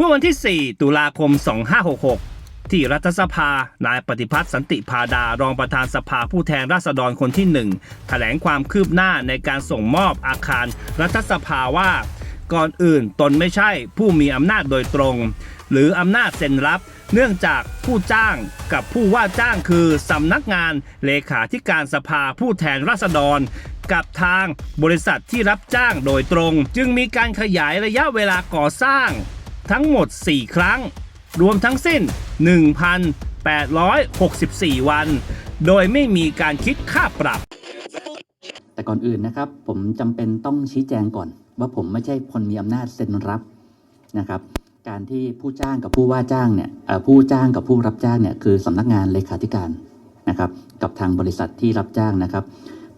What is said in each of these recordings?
เมื่อวันที่ 4 ตุลาคม 2566 ที่รัฐสภา นายปฏิพัฒน์สันติพาดารองประธานสภาผู้แทนราษฎรคนที่ 1 แถลงความคืบหน้าในการส่งมอบอาคารรัฐสภาว่า ก่อนอื่นตนไม่ใช่ผู้มีอำนาจโดยตรง หรืออำนาจเซ็นรับเนื่องจากผู้จ้างกับผู้ว่าจ้างคือสำนักงานเลขาธิการสภาผู้แทนราษฎร กับทางบริษัทที่รับจ้างโดยตรง จึงมีการขยายระยะเวลาก่อสร้าง ทั้งหมด 4 ครั้ง รวมทั้งสิ้น 1,864 วัน โดยไม่มีการคิดค่าปรับ แต่ก่อนอื่นนะครับ ผมจำเป็นต้องชี้แจงก่อน ว่าผมไม่ใช่คนมีอำนาจเซ็นรับนะครับการที่ผู้จ้างกับผู้ว่าจ้างเนี่ยผู้จ้างกับผู้รับจ้างเนี่ยคือสำนักงานเลขาธิการนะครับกับทางบริษัทที่รับจ้างนะครับ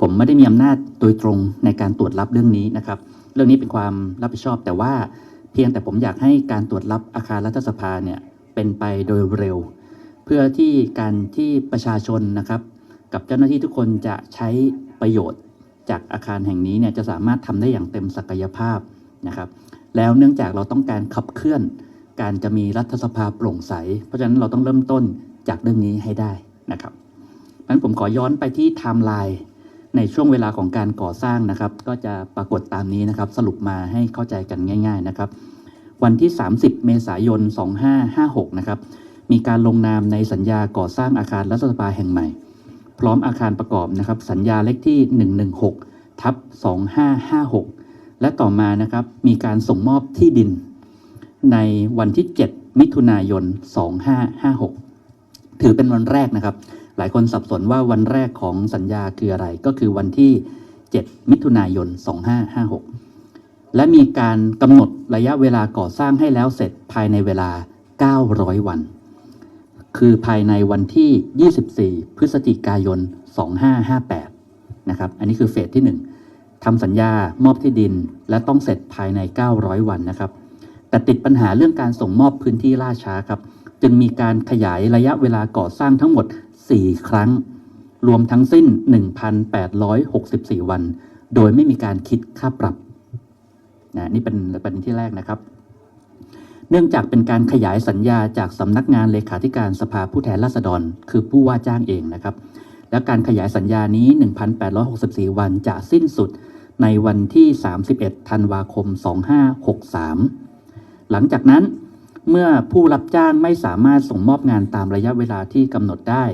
ผมไม่ได้มีอำนาจโดยตรงในการตรวจรับเรื่องนี้นะครับ เรื่องนี้เป็นความรับผิดชอบแต่ว่า เพียงแต่ผมอยากให้การตรวจรับอาคารรัฐสภาเนี่ยเป็นไปโดยเร็ว เพื่อที่การที่ประชาชนนะครับ กับเจ้าหน้าที่ทุกคนจะใช้ประโยชน์จากอาคารแห่งนี้เนี่ยจะสามารถทำได้อย่างเต็มศักยภาพนะครับ แล้วเนื่องจากเราต้องการขับเคลื่อน การจะมีรัฐสภาโปร่งใส เพราะฉะนั้นเราต้องเริ่มต้นจากเรื่องนี้ให้ได้นะครับเพราะฉะนั้นผมขอย้อนไปที่ไทม์ไลน์ ในช่วงเวลาของการก่อสร้างนะครับ ก็จะปรากฏตามนี้นะครับ สรุปมาให้เข้าใจกันง่าย ๆนะครับ วันที่ 30 เมษายน 2556 นะครับ มีการลงนามในสัญญาก่อสร้างอาคารรัฐสภาแห่งใหม่ พร้อมอาคารประกอบนะครับ สัญญาเลขที่ 116 ทับ 2556 และต่อมานะครับ มีการส่งมอบที่ดิน ในวันที่ 7 มิถุนายน 2556 ถือเป็นวันแรกนะครับ หลายคนสับสนว่าวันแรกของสัญญาคืออะไร ก็คือวันที่ 7 มิถุนายน 2556 และมีการกำหนดระยะเวลาก่อสร้างให้แล้วเสร็จภายในเวลา 900 วัน คือภายในวันที่ 24 พฤศจิกายน 2558 นะครับ อันนี้คือเฟสที่ 1ทำสัญญามอบที่ดินและต้องเสร็จภายใน 900 วันนะครับ แต่ติดปัญหาเรื่องการส่งมอบพื้นที่ล่าช้าครับ จึงมีการขยายระยะเวลาก่อสร้างทั้งหมด 4 ครั้ง รวมทั้งสิ้น 1,864 วัน โดยไม่มีการคิดค่าปรับนะนี่เป็นประเด็นที่แรกนะครับ เนื่องจากเป็นการขยายสัญญาจากสำนักงานเลขาธิการสภาผู้แทนราษฎร คือผู้ว่าจ้างเองนะครับ และการขยายสัญญานี้ 1,864 วันจะสิ้นสุดในวันที่ 31 ธันวาคม 2563 หลังจากนั้นเมื่อผู้รับจ้างไม่สามารถส่งมอบงานตามระยะเวลาที่กำหนดได้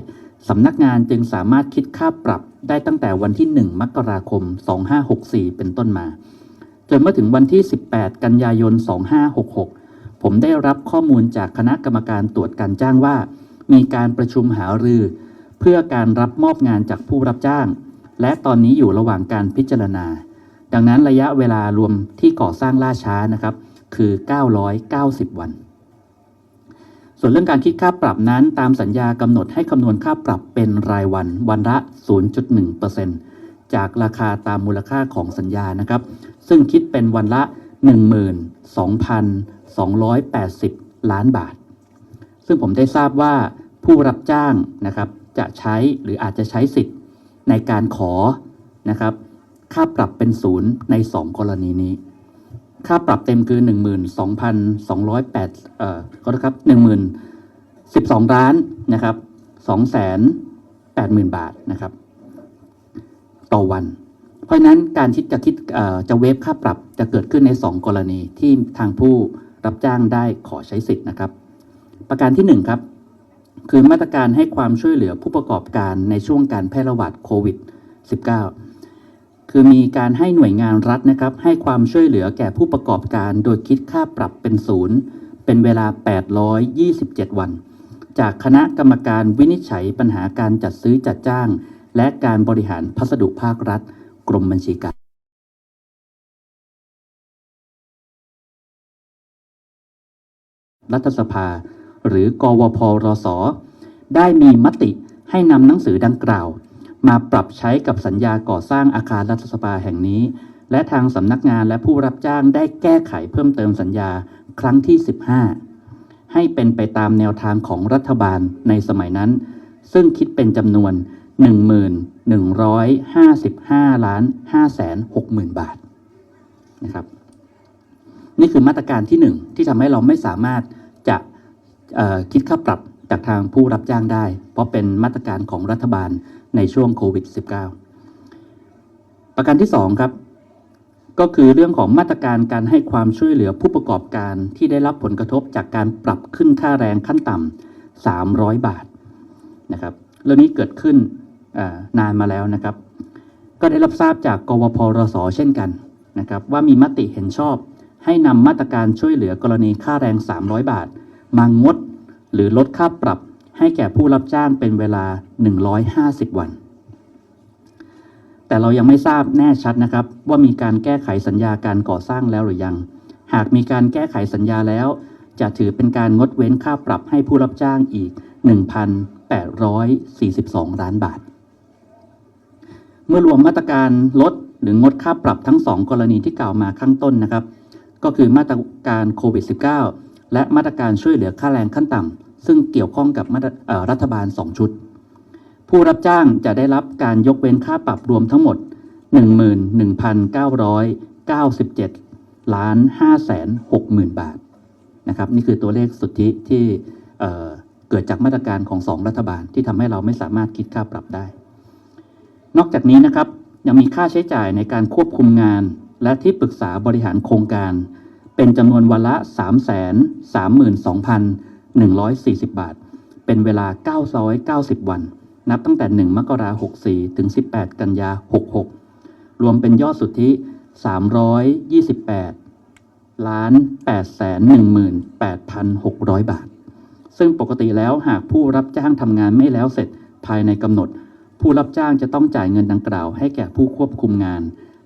สำนักงานจึงสามารถคิดค่าปรับได้ตั้งแต่วันที่ 1 มกราคม 2564 เป็นต้นมา จนเมื่อถึงวันที่ 18 กันยายน 2566 ผมได้รับข้อมูลจากคณะกรรมการตรวจการจ้างว่า มีการประชุมหารือ เพื่อการรับมอบงานจากผู้รับจ้าง และตอนนี้อยู่ระหว่างการพิจารณา ดังนั้นระยะเวลารวมที่ก่อสร้างล่าช้านะครับ คือ 990 วัน ส่วนเรื่องการคิดค่าปรับนั้น ตามสัญญากำหนดให้คำนวณค่าปรับเป็นรายวัน วันละ 0.1%จากราคาตามมูลค่าของสัญญานะครับ ซึ่งคิดเป็นวันละ 12,280 ล้านบาท ซึ่งผมได้ทราบว่าผู้รับจ้างนะครับจะใช้หรืออาจจะใช้สิทธิ์ในการขอนะครับ ค่าปรับเป็นศูนย์ใน 2 กรณีนี้ ค่าปรับเต็มคือ 12,208เอ่อก็นะครับ1,012ล้านนะครับ280,000 บาทนะครับ ต่อวัน เพราะนั้นการคิดจะคิดเอ่อจะเวฟค่าปรับจะเกิดขึ้นใน 2 กรณีที่ทางผู้รับจ้างได้ขอใช้สิทธิ์นะครับ ประการที่ 1 ครับ คือมาตรการให้ความช่วยเหลือผู้ประกอบการในช่วงการแพร่ระบาดโควิด -19 คือมีการให้หน่วยงานรัฐนะครับ ให้ความช่วยเหลือแก่ผู้ประกอบการ โดยคิดค่าปรับเป็นศูนย์เป็นเวลา 827 วัน จากคณะกรรมการวินิจฉัยปัญหาการจัดซื้อจัดจ้าง และการบริหารพัสดุภาครัฐ กรมบัญชีการรัฐสภา หรือกวพรสได้มีมติให้นำหนังสือดังกล่าว มาปรับใช้กับสัญญาก่อสร้างอาคารรัฐสภาแห่งนี้ และทางสำนักงานและผู้รับจ้างได้แก้ไขเพิ่มเติมสัญญาครั้งที่ 15 ให้เป็นไปตามแนวทางของรัฐบาลในสมัยนั้น ซึ่งคิดเป็นจำนวน 1155ล้าน560,000 บาทนะครับนี่คือมาตรการที่หนึ่งที่ทำให้เราไม่สามารถจะคิดค่าปรับจากทางผู้รับจ้างได้ เพราะเป็นมาตรการของรัฐบาล ในช่วงโควิด -19 ประการที่สองครับ ก็คือเรื่องของมาตรการการให้ความช่วยเหลือผู้ประกอบการที่ได้รับผลกระทบจากการปรับขึ้นค่าแรงขั้นต่ำ300 บาทนะครับเรื่องนี้เกิดขึ้นนานมาแล้วนะครับ ก็ได้รับทราบจากกวพรสเช่นกันนะครับว่ามีมติเห็นชอบให้นำมาตรการช่วยเหลือกรณีค่าแรง 300 บาท มางด หรือลดค่าปรับ ให้แก่ผู้รับจ้างเป็นเวลา 150 วัน แต่เรายังไม่ทราบแน่ชัดนะครับ ว่ามีการแก้ไขสัญญาการก่อสร้างแล้วหรือยัง หากมีการแก้ไขสัญญาแล้ว จะถือเป็นการงดเว้นค่าปรับให้ผู้รับจ้างอีก 1,842 ล้านบาท เมื่อรวมมาตรการลดหรืองดค่าปรับทั้งสองกรณีที่กล่าวมาข้างต้นนะครับ ก็คือมาตรการโควิด -19 และมาตรการช่วยเหลือค่าแรงขั้นต่ำ ซึ่งเกี่ยวข้องกับรัฐบาล 2 ชุด ผู้รับจ้างจะได้รับการยกเว้นค่าปรับรวมทั้งหมด 11,997 ล้าน5แสน60,000 บาทนะครับนี่คือตัวเลขสุทธิที่เเกิดจากมาตรการของสองรัฐบาลที่ทำให้เราไม่สามารถคิดค่าปรับได้ นอกจากนี้นะครับยังมีค่าใช้จ่ายในการควบคุมงาน และที่ปรึกษาบริหารโครงการ เป็นจำนวนวันละ 3 3 2 1 4 0 บาท เป็นเวลา 990 วัน นับตั้งแต่ 1 มกราคม 64 ถึง 18 กันยา 66 รวมเป็นยอดสุทธิ 328 ล้าน8แสน18,600 บาท ซึ่งปกติแล้วหากผู้รับจ้างทำงานไม่แล้วเสร็จภายในกำหนด ผู้รับจ้างจะต้องจ่ายเงินดังกล่าว ให้แก่ผู้ควบคุมงาน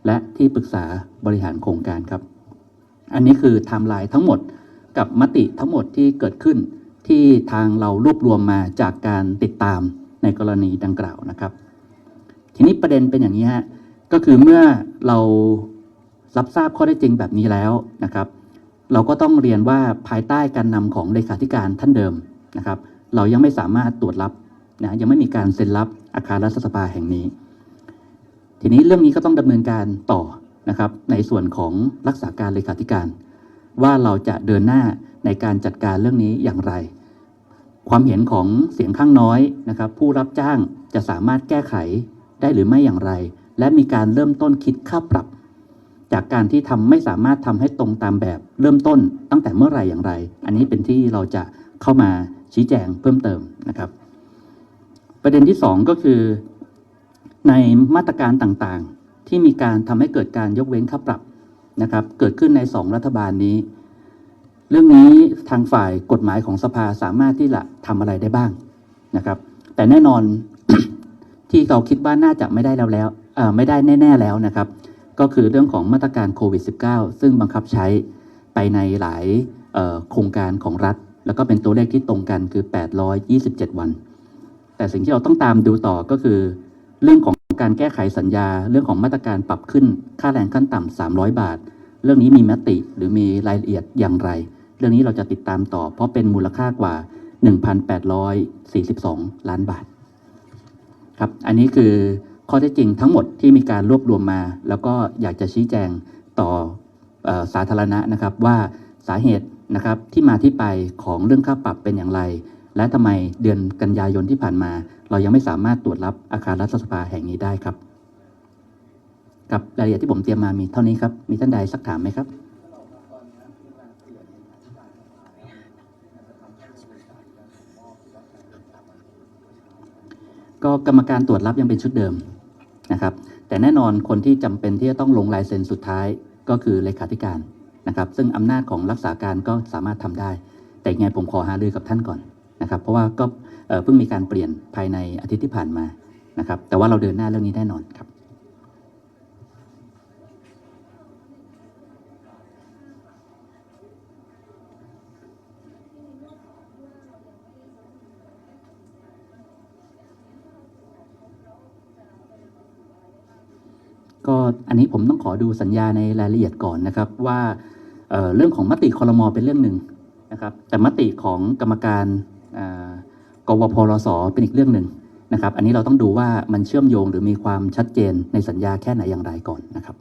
และที่ปรึกษาบริหารโครงการครับ อันนี้คือไทม์ไลน์ทั้งหมดกับมติทั้งหมดที่เกิดขึ้น ที่ทางเรารวบรวมมาจากการติดตามในกรณีดังกล่าวนะครับ ทีนี้ประเด็นเป็นอย่างนี้ฮะก็คือเมื่อเรารับทราบข้อได้จริงแบบนี้แล้วนะครับ เราก็ต้องเรียนว่าภายใต้การนำของเลขาธิการท่านเดิมนะครับ เรายังไม่สามารถตรวจรับนะยังไม่มีการเซ็นรับอาคารรัฐสภาแห่งนี้ ทีนี้เรื่องนี้ก็ต้องดำเนินการต่อนะครับ ในส่วนของรักษาการเลขาธิการ ว่าเราจะเดินหน้าในการจัดการเรื่องนี้อย่างไร ความเห็นของเสียงข้างน้อยนะครับ ผู้รับจ้างจะสามารถแก้ไขได้หรือไม่อย่างไร และมีการเริ่มต้นคิดค่าปรับ จากการที่ทำไม่สามารถทำให้ตรงตามแบบเริ่มต้นตั้งแต่เมื่อไหร่อย่างไร อันนี้เป็นที่เราจะเข้ามาชี้แจงเพิ่มเติมนะครับ ประเด็นที่สองก็คือ ในมาตรการต่างๆ ที่มีการทำให้เกิดการยกเว้นค่าปรับนะครับ เกิดขึ้นในสองรัฐบาลนี้ เรื่องนี้ทางฝ่ายกฎหมายของสภาสามารถที่จะทำอะไรได้บ้างนะครับ แต่แน่นอนที่เราคิดว่าน่าจะไม่ได้แล้วแล้วไม่ได้แน่ ๆแล้วนะครับ ก็คือเรื่องของมาตรการโควิด -19 ซึ่งบังคับใช้ไปในหลายโครงการของรัฐ แล้วก็เป็นตัวเลขที่ตรงกันคือ 827 วัน แต่สิ่งที่เราต้องตามดูต่อก็คือ เรื่องของการแก้ไขสัญญา เรื่องของมาตรการปรับขึ้นค่าแรงขั้นต่ำ300 บาท เรื่องนี้มีมติหรือมีรายละเอียดอย่างไร เรื่องนี้เราจะติดตามต่อ เพราะเป็นมูลค่ากว่า 1,842 ล้านบาทครับอันนี้คือข้อเท็จจริงทั้งหมดที่มีการรวบรวมมา แล้วก็อยากจะชี้แจงต่ออสาธารณะนะครับว่าสาเหตุนะครับที่มาที่ไปของเรื่องค่าปรับเป็นอย่างไร และทำไมเดือนกันยายนที่ผ่านมา เรายังไม่สามารถตรวจรับอาคารรัฐสภาแห่งนี้ได้ครับครับรายละเอียดที่ผมเตรียมมามีเท่านี้ครับ มีท่านใดสักถามไหมครับ ก็กรรมการตรวจรับยังเป็นชุดเดิมนะครับ แต่แน่นอนคนที่จำเป็นที่จะต้องลงลายเซ็นสุดท้ายก็คือเลขาธิการนะครับ ซึ่งอำนาจของรักษาการก็สามารถทำได้ แต่ไงผมขอหารือกับท่านก่อนนะครับ เพราะว่าก็เพิ่งมีการเปลี่ยนภายในอาทิตย์ที่ผ่านมานะครับ แต่ว่าเราเดินหน้าเรื่องนี้แน่นอนครับ ก็อันนี้ผมต้องขอดูสัญญาในรายละเอียดก่อนนะครับว่าเเรื่องของมติคอรมอเป็นเรื่องหนึ่งนะครับแต่มติของกรรมการกวพรสเป็นอีกเรื่องหนึ่งนะครับ อันนี้เราต้องดูว่ามันเชื่อมโยงหรือมีความชัดเจนในสัญญาแค่ไหนอย่างไรก่อนนะครับ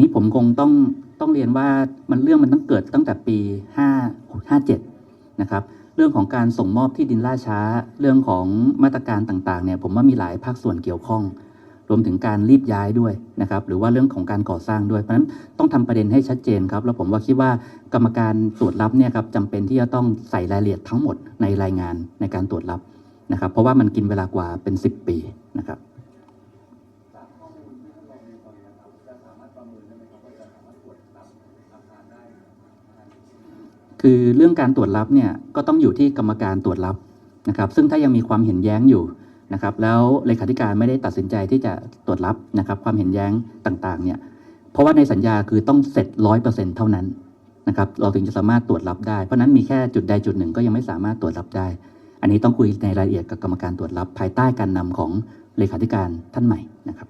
นี้ผมคงต้องต้องเรียนว่ามันเรื่องมันต้องเกิดตั้งแต่ปี 5 57 นะครับ เรื่องของการส่งมอบที่ดินล่าช้า เรื่องของมาตรการต่างๆเนี่ยผมว่ามีหลายภาคส่วนเกี่ยวข้อง รวมถึงการรีบย้ายด้วยนะครับ หรือว่าเรื่องของการก่อสร้างด้วย เพราะฉะนั้นต้องทำประเด็นให้ชัดเจนครับ แล้วผมว่าคิดว่ากรรมการตรวจรับเนี่ยครับจำเป็นที่จะต้องใส่รายละเอียดทั้งหมดในรายงานในการตรวจรับนะครับ เพราะว่ามันกินเวลากว่าเป็น 10 ปีนะครับ คือเรื่องการตรวจรับเนี่ยก็ต้องอยู่ที่กรรมการตรวจรับนะครับ ซึ่งถ้ายังมีความเห็นแย้งอยู่นะครับ แล้วเลขาธิการไม่ได้ตัดสินใจที่จะตรวจรับนะครับ ความเห็นแย้งต่างๆเนี่ยเพราะว่าในสัญญาคือต้องเสร็จร้อยเปอร์เซ็นเท่านั้นนะครับ เราถึงจะสามารถตรวจรับได้ เพราะฉะนั้นมีแค่จุดใดจุดหนึ่งก็ยังไม่สามารถตรวจรับได้ อันนี้ต้องคุยในรายละเอียดกับกรรมการตรวจรับ ภายใต้การนำของเลขาธิการท่านใหม่นะครับ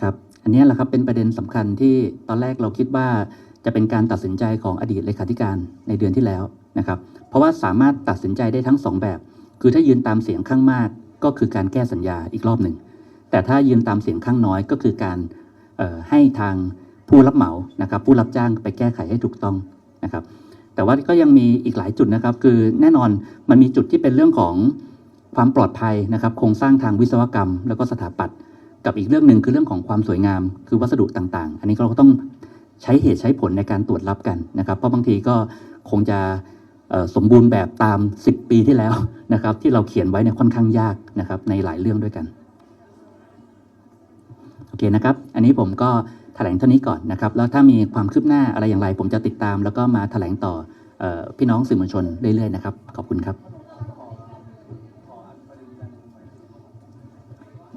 ครับ อันนี้แหละครับเป็นประเด็นสำคัญที่ตอนแรกเราคิดว่าจะเป็นการตัดสินใจของอดีตเลขาธิการในเดือนที่แล้วนะครับ เพราะว่าสามารถตัดสินใจได้ทั้งสองแบบ คือถ้ายืนตามเสียงข้างมากก็คือการแก้สัญญาอีกรอบหนึ่ง แต่ถ้ายืนตามเสียงข้างน้อยก็คือการให้ทางผู้รับเหมานะครับ ผู้รับจ้างไปแก้ไขให้ถูกต้องนะครับ แต่ว่าก็ยังมีอีกหลายจุดนะครับ คือแน่นอนมันมีจุดที่เป็นเรื่องของความปลอดภัยนะครับ โครงสร้างทางวิศวกรรม แล้วก็สถาปัตย์ กับอีกเรื่องหนึ่งคือเรื่องของความสวยงาม คือวัสดุต่างๆ อันนี้เราก็ต้องใช้เหตุใช้ผลในการตรวจรับกันนะครับ เพราะบางทีก็คงจะสมบูรณ์แบบตาม 10 ปีที่แล้วนะครับ ที่เราเขียนไว้เนี่ยค่อนข้างยากนะครับ ในหลายเรื่องด้วยกันโอเคนะครับ อันนี้ผมก็แถลงเท่านี้ก่อนนะครับ แล้วถ้ามีความคืบหน้าอะไรอย่างไร ผมจะติดตาม แล้วก็มาแถลงต่อออพี่น้องสื่อมวลชนเรื่อยๆนะครับ ขอบคุณครับ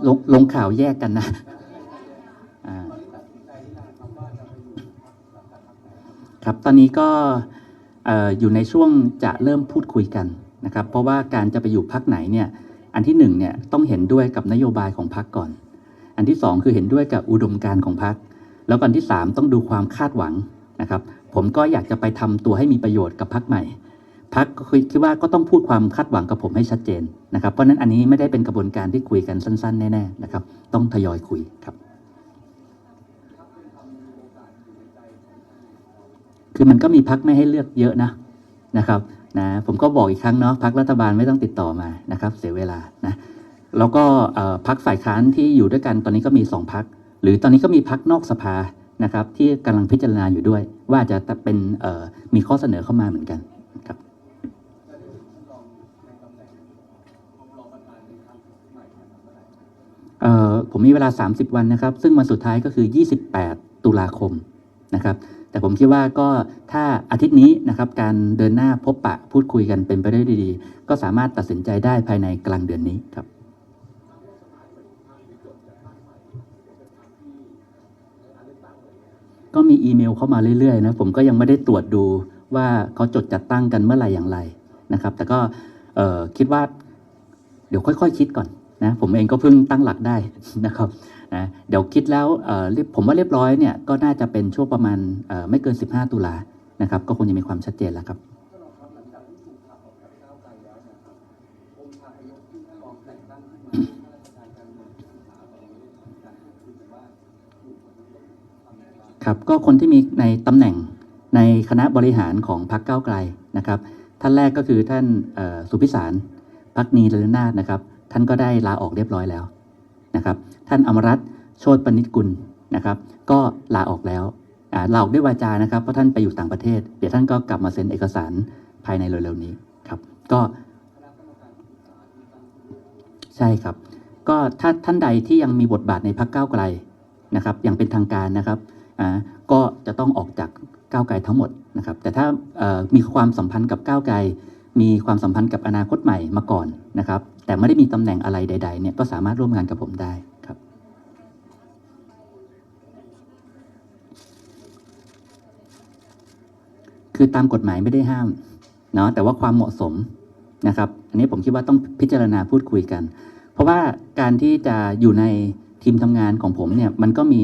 ลงลงข่าวแยกกันนะครับตอนนี้ก็ออยู่ในช่วงจะเริ่มพูดคุยกันนะครับ เพราะว่าการจะไปอยู่พักไหนเนี่ยอันที่หนึ่งเนี่ยต้องเห็นด้วยกับนโยบายของพักก่อน อันที่สองคือเห็นด้วยกับอุดมการณ์ของพักแล้วก็อันที่สามต้องดูความคาดหวังนะครับ ผมก็อยากจะไปทำตัวให้มีประโยชน์กับพักใหม่พักคิดว่าก็ต้องพูดความคาดหวังกับผมให้ชัดเจน นะครับ เพราะนั้นอันนี้ไม่ได้เป็นกระบวนการที่คุยกันสั้น ๆ แน่ๆนะครับ ต้องทยอยคุยครับ คือมันก็มีพักไม่ให้เลือกเยอะนะนะครับนะผมก็บอกอีกครั้งเนาะพักรัฐบาลไม่ต้องติดต่อมานะครับ เสียเวลานะแล้วก็พักฝ่ายค้านที่อยู่ด้วยกันตอนนี้ก็มีสองพักหรือตอนนี้ก็มีพักนอกสภานะครับ ที่กำลังพิจารณาอยู่ด้วย ว่าจะเป็นมีข้อเสนอเข้ามาเหมือนกันครับ เอ่อ ผมมีเวลา 30 วันนะครับ ซึ่งวันสุดท้ายก็คือ 28 ตุลาคมนะครับ แต่ผมคิดว่าก็ถ้าอาทิตย์นี้นะครับการเดินหน้าพบปะพูดคุยกันเป็นไปได้ด้วยดีก็สามารถตัดสินใจได้ภายในกลางเดือนนี้ครับก็มีอีเมลเข้ามาเรื่อยๆนะผมก็ยังไม่ได้ตรวจดูว่าเขาจดจัดตั้งกันเมื่อไหร่อย่างไรนะครับ แต่ก็คิดว่าเดี๋ยวค่อยๆคิดก่อน นะผมเองก็เพิ่งตั้งหลักได้นะครับนะเดี๋ยวคิดแล้วผมว่าเรียบร้อยเนี่ยก็น่าจะเป็นช่วงประมาณไม่เกิน 15 ตุลานะครับ ก็คงจะมีความชัดเจนแล้วครับครับก็คนที่มีในตำแหน่งในคณะบริหารของพรรคก้าวไกลนะครับ ท่านแรกก็คือท่านสุพิสารพักนีเลนาถนะครับ ท่านก็ได้ลาออกเรียบร้อยแล้วนะครับ ท่านอมรัตโชติปนิตกุลนะครับ ก็ลาออกแล้วอ่าลาออกด้วยวาจานะครับเพราะท่านไปอยู่ต่างประเทศ เดี๋ยวท่านก็กลับมาเซ็นเอกสารภายในเร็วๆนี้ครับ ก็ใช่ครับ ก็ถ้าท่านใดที่ยังมีบทบาทในพรรคก้าไกลนะครับ อย่างเป็นทางการนะครับอ่าก็จะต้องออกจากก้าวไกลทั้งหมดนะครับ แต่ถ้ามีความสัมพันธ์กับก้าวไกล มีความสัมพันธ์กับอนาคตใหม่มาก่อนนะครับ แต่ไม่ได้มีตำแหน่งอะไรใดๆเนี่ยก็สามารถร่วมงานกับผมได้ครับ คือตามกฎหมายไม่ได้ห้ามเนาะแต่ว่าความเหมาะสมนะครับ อันนี้ผมคิดว่าต้องพิจารณาพูดคุยกัน เพราะว่าการที่จะอยู่ในทีมทำงานของผมเนี่ยมันก็มี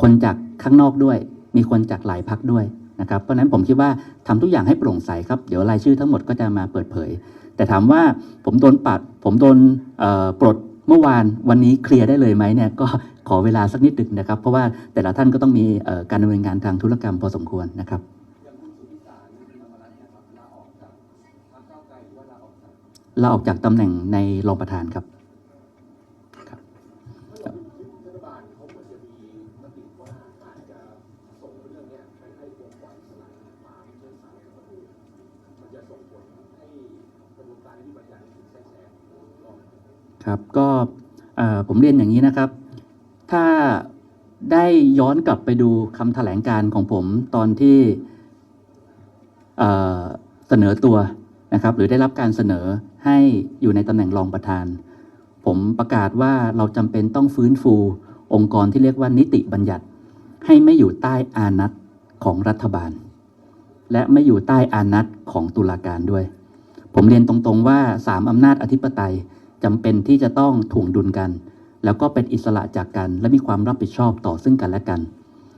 คนจากข้างนอกด้วย มีคนจากหลายพักด้วยนะครับ เพราะนั้นผมคิดว่าทำทุกอย่างให้โปร่งใสครับ เดี๋ยวรายชื่อทั้งหมดก็จะมาเปิดเผย แต่ถามว่าผมโดนปัด ผมโดนปลดเมื่อวานวันนี้เคลียร์ได้เลยไหมเนี่ยก็ขอเวลาสักนิดหนึ่งนะครับ เพราะว่าแต่ละท่านก็ต้องมีการดำเนินงานทางธุรกรรมพอสมควรนะครับลาออกจากตำแหน่งในรองประธานครับ ครับก็ผมเรียนอย่างนี้นะครับ ถ้าได้ย้อนกลับไปดูคำแถลงการของผมตอนที่เอ่อเสนอตัวนะครับหรือได้รับการเสนอให้อยู่ในตำแหน่งรองประธาน ผมประกาศว่าเราจำเป็นต้องฟื้นฟู องค์กรที่เรียกว่านิติบัญญัติ ให้ไม่อยู่ใต้อานัตของรัฐบาล และไม่อยู่ใต้อานัตของตุลาการด้วย ผมเรียนตรงๆว่าสามอำนาจอธิปไตย จำเป็นที่จะต้องถ่วงดุลกัน แล้วก็เป็นอิสระจากกัน และมีความรับผิดชอบต่อซึ่งกันและกัน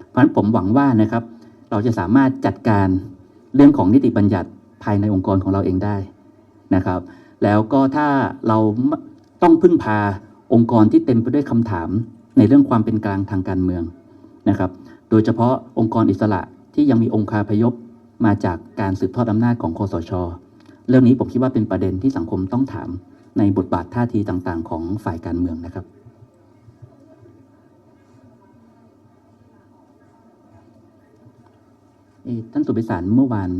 เพราะฉะนั้นผมหวังว่านะครับ เราจะสามารถจัดการเรื่องของนิติบัญญัติภายในองค์กรของเราเองได้นะครับ แล้วก็ถ้าเราต้องพึ่งพาองค์กรที่เต็มไปด้วยคำถามในเรื่องความเป็นกลางทางการเมืองนะครับ โดยเฉพาะองค์กรอิสระที่ยังมีองค์คาพยพมาจากการสืบทอดอำนาจของคอสช เรื่องนี้ผมคิดว่าเป็นประเด็นที่สังคมต้องถาม ในบทบาทท่าทีต่างๆ ของฝ่ายการเมืองนะครับ ท่านสุพิสารเมื่อวาน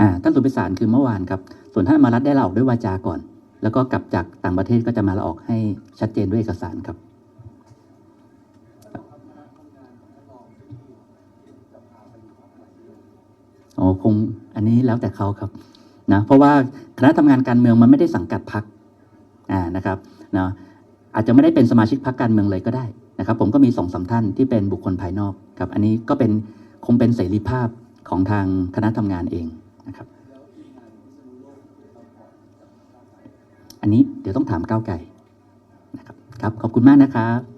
อ่าท่านสุพิสารคือเมื่อวานครับ ส่วนท่านอมารัตน์ได้ลาออกด้วยวาจาก่อน แล้วก็กลับจากต่างประเทศก็จะมาลาออกให้ชัดเจนด้วยเอกสารครับอ๋อคงอันนี้แล้วแต่เขาครับนะเพราะว่าคณะทำงานการเมืองมันไม่ได้สังกัดพัก อ่านะครับนะอาจจะไม่ได้เป็นสมาชิกพรรคการเมืองเลยก็ได้นะครับ ผมก็มีสองสามท่านที่เป็นบุคคลภายนอกครับ อันนี้ก็เป็นคงเป็นเสรีภาพของทางคณะทำงานเองนะครับ อันนี้เดี๋ยวต้องถามก้าวไก่นะครับครับ ขอบคุณมากนะครับ